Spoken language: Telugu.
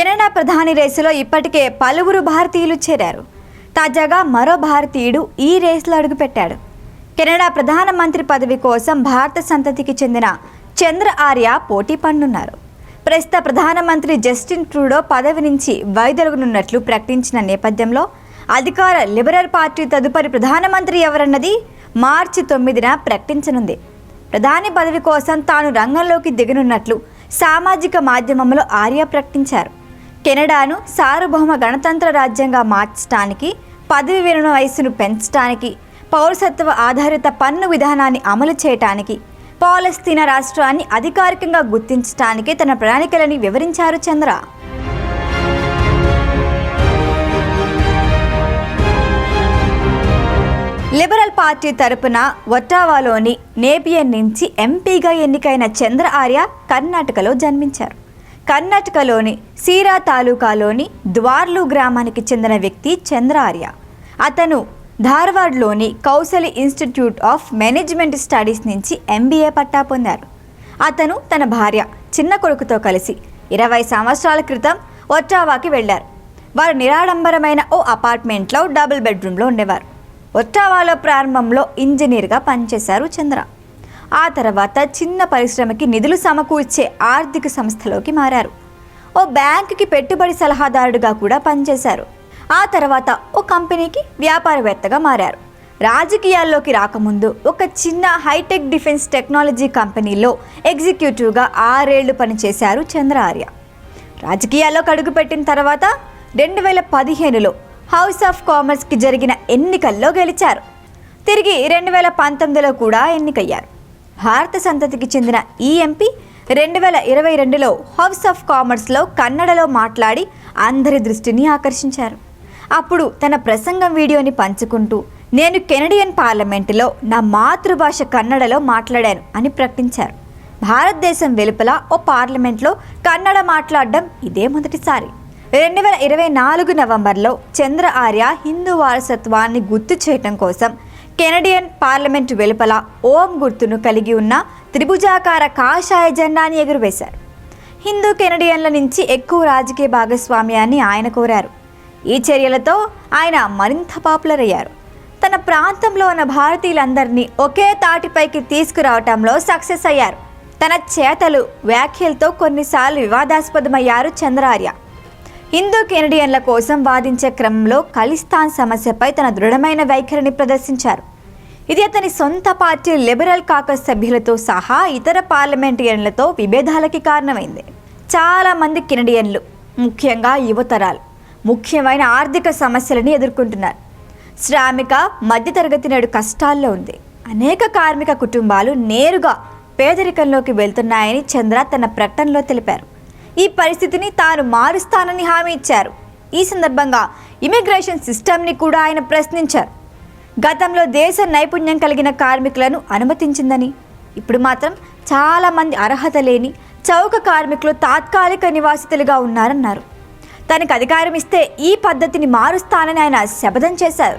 కెనడా ప్రధాని రేసులో ఇప్పటికే పలువురు భారతీయులు చేరారు. తాజాగా మరో భారతీయుడు ఈ రేసులో అడుగుపెట్టాడు. కెనడా ప్రధానమంత్రి పదవి కోసం భారత సంతతికి చెందిన చంద్ర ఆర్య పోటీ పన్నున్నారు. ప్రస్తుత ప్రధానమంత్రి జస్టిన్ ట్రూడో పదవి నుంచి వైదొలగనున్నట్లు ప్రకటించిన నేపథ్యంలో అధికార లిబరల్ పార్టీ తదుపరి ప్రధానమంత్రి ఎవరన్నది మార్చి తొమ్మిదిన ప్రకటించనుంది. ప్రధాని పదవి కోసం తాను రంగంలోకి దిగనున్నట్లు సామాజిక మాధ్యమంలో ఆర్య ప్రకటించారు. కెనడాను సార్వభౌమ గణతంత్ర రాజ్యంగా మార్చడానికి పదవి విరమణ వయస్సును పెంచడానికి పౌరసత్వ ఆధారిత పన్ను విధానాన్ని అమలు చేయటానికి పాలస్తీనా రాష్ట్రాన్ని అధికారికంగా గుర్తించడానికి తన ప్రణాళికలని వివరించారు చంద్ర. లిబరల్ పార్టీ తరపున ఒట్టావాలోని నేపియన్ నుంచి ఎంపీగా ఎన్నికైన చంద్ర ఆర్య కర్ణాటకలో జన్మించారు. కర్ణాటకలోని సీరా తాలూకాలోని ద్వార్లు గ్రామానికి చెందిన వ్యక్తి చంద్ర ఆర్య అతను ధార్వాడ్లోని Kaushali institute of management studies నుంచి ఎంబీఏ పట్టా పొందారు. అతను తన భార్య చిన్న కొడుకుతో కలిసి ఇరవై సంవత్సరాల క్రితం ఒట్టావాకి వెళ్ళారు వారు నిరాడంబరమైన ఓ అపార్ట్మెంట్లో డబుల్ బెడ్రూమ్లో ఉండేవారు. ఒట్టావాలో ప్రారంభంలో ఇంజనీర్గా పనిచేశారు చంద్ర. ఆ తర్వాత చిన్న పరిశ్రమకి నిధులు సమకూర్చే ఆర్థిక సంస్థలోకి మారారు. ఓ బ్యాంకుకి పెట్టుబడి సలహాదారుడిగా కూడా పనిచేశారు. ఆ తర్వాత ఓ కంపెనీకి వ్యాపారవేత్తగా మారారు. రాజకీయాల్లోకి రాకముందు ఒక చిన్న హైటెక్ డిఫెన్స్ టెక్నాలజీ కంపెనీలో ఎగ్జిక్యూటివ్గా ఆరేళ్ళు పనిచేశారు చంద్ర ఆర్య రాజకీయాల్లోకి అడుగుపెట్టిన తర్వాత రెండు వేల పదిహేనులో హౌస్ ఆఫ్ కామర్స్కి జరిగిన ఎన్నికల్లో గెలిచారు. తిరిగి రెండు వేల పంతొమ్మిదిలో కూడా ఎన్నికయ్యారు. భారత సంతతికి చెందిన ఈ ఎంపీ రెండు వేల ఇరవై రెండులో హౌస్ ఆఫ్ కామర్స్లో కన్నడలో మాట్లాడి అందరి దృష్టిని ఆకర్షించారు. అప్పుడు తన ప్రసంగం వీడియోని పంచుకుంటూ నేను కెనడియన్ పార్లమెంటులో నా మాతృభాష కన్నడలో మాట్లాడాను అని ప్రకటించారు. భారతదేశం వెలుపల ఓ పార్లమెంట్లో కన్నడ మాట్లాడడం ఇదే మొదటిసారి. రెండు వేల ఇరవై నాలుగు నవంబర్లో చంద్ర ఆర్య హిందూ వారసత్వాన్ని గుర్తు చేయటం కోసం కెనడియన్ పార్లమెంటు వెలుపల ఓం గుర్తును కలిగి ఉన్న త్రిభుజాకార కాషాయ జెండాని ఎగురవేశారు. హిందూ కెనడియన్ల నుంచి ఎక్కువ రాజకీయ భాగస్వామ్యాన్ని ఆయన కోరారు. ఈ చర్యలతో ఆయన మరింత పాపులర్ అయ్యారు తన ప్రాంతంలో ఉన్న భారతీయులందరినీ ఒకే తాటిపైకి తీసుకురావటంలో సక్సెస్ అయ్యారు. తన చేతలు వ్యాఖ్యలతో కొన్నిసార్లు వివాదాస్పదమయ్యారు చంద్రార్య. హిందూ కెనడియన్ల కోసం వాదించే క్రమంలో ఖలిస్తాన్ సమస్యపై తన దృఢమైన వైఖరిని ప్రదర్శించారు. ఇది అతని సొంత పార్టీ లిబరల్ కాకస్ సభ్యులతో సహా ఇతర పార్లమెంటేరియన్లతో విభేదాలకి కారణమైంది. చాలామంది కెనడియన్లు ముఖ్యంగా యువతరాలు ముఖ్యమైన ఆర్థిక సమస్యలను ఎదుర్కొంటున్నారు. శ్రామిక మధ్యతరగతి నేడు కష్టాల్లో ఉంది. అనేక కార్మిక కుటుంబాలు నేరుగా పేదరికంలోకి వెళ్తున్నాయని చంద్ర తన ప్రకటనలో తెలిపారు. ఈ పరిస్థితిని తాను మారుస్తానని హామీ ఇచ్చారు. ఈ సందర్భంగా ఇమిగ్రేషన్ సిస్టమ్ని కూడా ఆయన ప్రశ్నించారు. గతంలో దేశ నైపుణ్యం కలిగిన కార్మికులను అనుమతించిందని ఇప్పుడు మాత్రం చాలామంది అర్హత లేని చౌక కార్మికులు తాత్కాలిక నివాసితులుగా ఉన్నారన్నారు. తనకు అధికారం ఇస్తే ఈ పద్ధతిని మారుస్తానని ఆయన శపథం చేశారు.